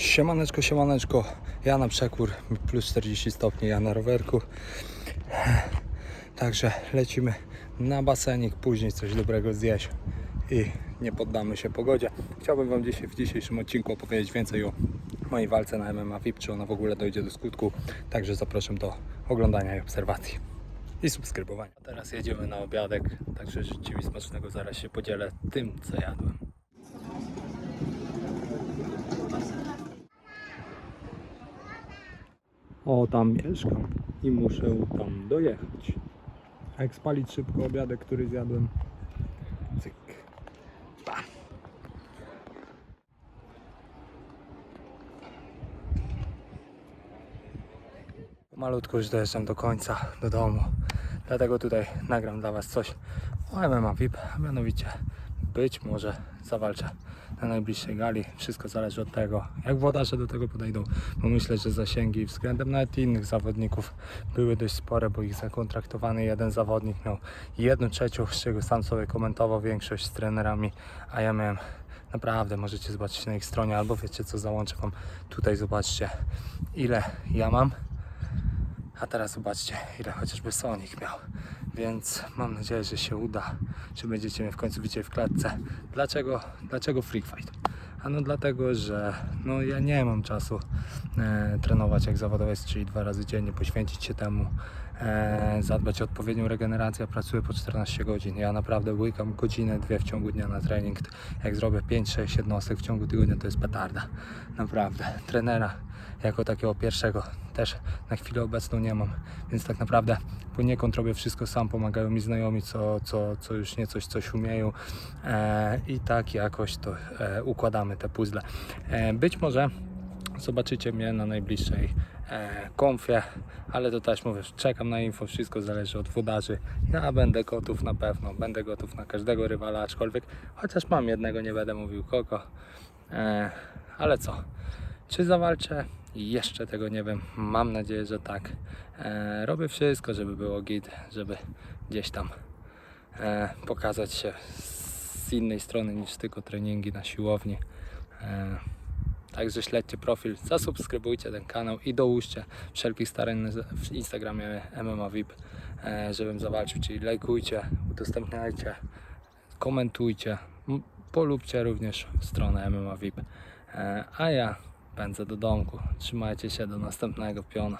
Siemaneczko, siemaneczko. Ja na przekór, plus 40 stopni, ja na rowerku. Także lecimy na basenik, później coś dobrego zjeść i nie poddamy się pogodzie. Chciałbym Wam dzisiaj w dzisiejszym odcinku opowiedzieć więcej o mojej walce na MMA VIP, czy ona w ogóle dojdzie do skutku. Także zapraszam do oglądania i obserwacji i subskrybowania. A teraz jedziemy na obiadek, także życzę mi smacznego, zaraz się podzielę tym, co jadłem. O, tam mieszkam i muszę tam dojechać. A jak spalić szybko obiadek, który zjadłem? Cyk. Pa. Malutko już dojeżdżam do końca, do domu. Dlatego tutaj nagram dla Was coś o MMA VIP, a mianowicie być może zawalczę na najbliższej gali. Wszystko zależy od tego, jak włodarze do tego podejdą, bo myślę, że zasięgi względem nawet innych zawodników były dość spore, bo ich zakontraktowany jeden zawodnik miał jedną trzecią, z czego sam sobie komentował większość z trenerami, a ja miałem naprawdę, możecie zobaczyć na ich stronie, albo wiecie co, załączę Wam tutaj, zobaczcie ile ja mam, a teraz zobaczcie, ile chociażby Sonic miał. Więc mam nadzieję, że się uda, że będziecie mnie w końcu widzieli w klatce. Dlaczego, dlaczego Freak Fight? Ano dlatego, że no, ja nie mam czasu e, trenować jak zawodowiec, czyli dwa razy dziennie, poświęcić się temu, zadbać o odpowiednią regenerację. Pracuję po 14 godzin. Ja naprawdę łykam godzinę, dwie w ciągu dnia na trening. Jak zrobię 5-6 jednostek w ciągu tygodnia, to jest petarda. Naprawdę. Trenera jako takiego pierwszego też na chwilę obecną nie mam, więc tak naprawdę poniekąd robię wszystko sam, pomagają mi znajomi, co, co, co już nie coś, coś umieją e, i tak jakoś to e, układamy te puzzle. E, być może zobaczycie mnie na najbliższej e, konfie, ale to też mówię, czekam na info, wszystko zależy od wodarzy. Ja będę gotów na pewno, będę gotów na każdego rywala, aczkolwiek chociaż mam jednego, nie będę mówił kogo, e, ale co, czy zawalczę? Jeszcze tego nie wiem. Mam nadzieję, że tak. E, robię wszystko, żeby było git, żeby gdzieś tam e, pokazać się z innej strony niż tylko treningi na siłowni. E, Także śledźcie profil, zasubskrybujcie ten kanał i dołóżcie wszelkich starań w Instagramie MMA VIP, e, żebym zawalczył. Czyli lajkujcie, udostępniajcie, komentujcie, polubcie również stronę MMA VIP. E, A ja pędzę do domku. Trzymajcie się do następnego piona.